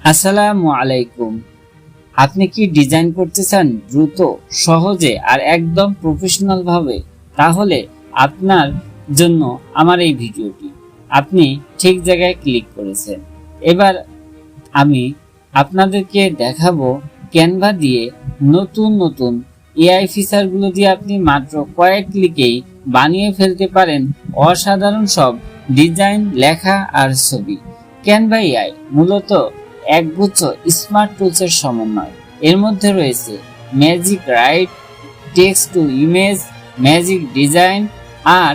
আসসালামু আলাইকুম। আপনি কি ডিজাইন করতে চান দ্রুত, সহজে আর একদম প্রফেশনাল ভাবে? তাহলে আপনার জন্য আমার এই ভিডিওটি। আপনি ঠিক জায়গায় ক্লিক করেছেন। এবার আমি আপনাদেরকে দেখাবো ক্যানভা দিয়ে নতুন নতুন এআই ফিচারগুলো দিয়ে আপনি মাত্র কয়েক ক্লিকেই বানিয়ে ফেলতে পারেন অসাধারণ সব ডিজাইন, লেখা আর ছবি। ক্যানভা এআই মূলত একগুচ্ছ স্মার্ট টুলসের সমন্বয়। এর মধ্যে রয়েছে magic write text to image magic design R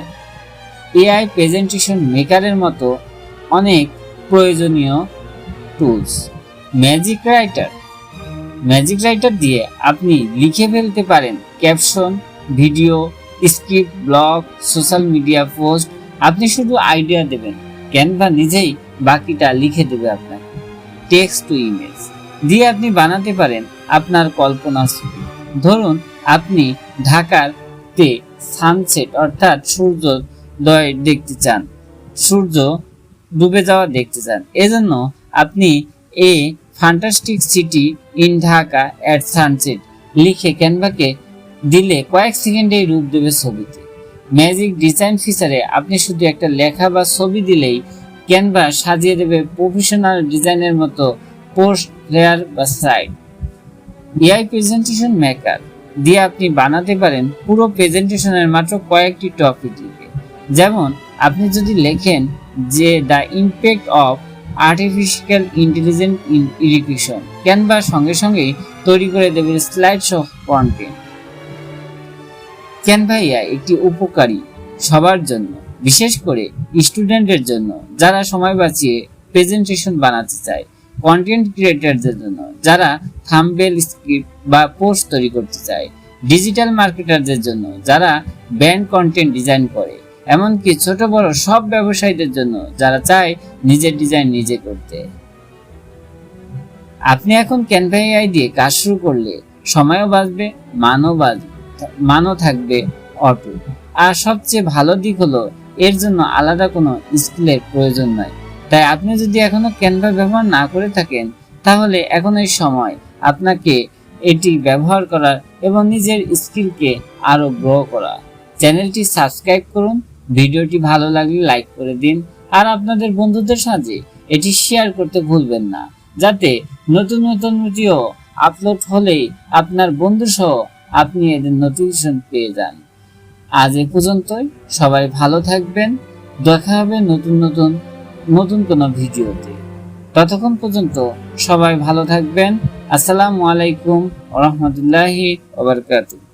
AI presentation মেকারের মতো অনেক প্রয়োজনীয় tools magic writer magic writer দিয়ে আপনি লিখে ফেলতে পারেন caption video script blog social media post আপনি শুধু আইডিয়া দেবেন। ক্যানভা নিজেই বাকিটা লিখে দেবে আপনাকে। টেক্সট টু ইমেজ দিয়ে আপনি বানাতে পারেন আপনার কল্পনা ছবি। ধরুন, আপনি ঢাকার তে সানসেট অর্থাৎ সূর্য সূর্যোদয় দেখতে চান। সূর্য ডুবে যাওয়া দেখতে চান। এজন্য আপনি a fantastic city in Dhaka at sunset লিখে ক্যানভাকে দিলে কয়েক সেকেন্ডেই রূপ দেবে ছবিতে। ম্যাজিক ডিজাইন ফিচারে আপনি শুধু একটা লেখা বা ছবি দিলেই ক্যানভা সাজিয়ে দেবে প্রফেশনাল ডিজাইনের মতো পোস্ট, লেয়ার বা সাইড। AI presentation maker. দিয়ে আপনি বানাতে পারেন পুরো প্রেজেন্টেশনের মাত্র কয়েকটি টপিক লিখে যেমন, আপনি যদি লেখেন যে the impact of artificial intelligent in irrigation Canva সঙ্গে সঙ্গেই তৈরি করে দেবে slide of content. Canva AI একটি উপকারী সবার জন্য। বিশেষ করে স্টুডেন্টের জন্য, যারা সময় বাঁচিয়ে প্রেজেন্টেশন বানাতে চায় কন্টেন্ট ক্রিয়েটারদের জন্য, যারা থাম্বেল স্ক্রিপ্ট বা পোস্ট তৈরি করতে চায় ডিজিটাল মার্কেটারদের জন্য, যারা ব্যান্ড কন্টেন্ট ডিজাইন করে, এমনকি ছোট বড় সব ব্যবসায়ীদের জন্য যারা চায় নিজের ডিজাইন নিজে করতে। আপনি এখন ক্যানভা এআই দিয়ে কাজ শুরু করলে সময়ও বাঁচবে, মানও বাঁচবে মানও থাকবে অটো আর সবচেয়ে ভালো দিক হলো এর জন্য আলাদা কোনো স্কিলের প্রয়োজন নয়। তাই আপনি যদি এখনও ক্যানভা ব্যবহার না করে থাকেন, তাহলে এখন এই সময় আপনাকে এটি ব্যবহার করার এবং নিজের স্কিলকে আরও গ্রো করা। চ্যানেলটি সাবস্ক্রাইব করুন, ভিডিওটি ভালো লাগলে লাইক করে দিন, আর আপনাদের বন্ধুদের সাথে এটি শেয়ার করতে ভুলবেন না, যাতে নতুন নতুন ভিডিও আপলোড হলেই আপনার বন্ধু সহ আপনি এদের নোটিফিকেশন পেয়ে যান। আজ এ পর্যন্তই। সবাই ভালো থাকবেন। দেখা হবে নতুন নতুন নতুন কোনো ভিডিওতে। ততক্ষণ পর্যন্ত সবাই ভালো থাকবেন। আসসালামু আলাইকুম রহমতুল্লাহি ওবরকাতুহ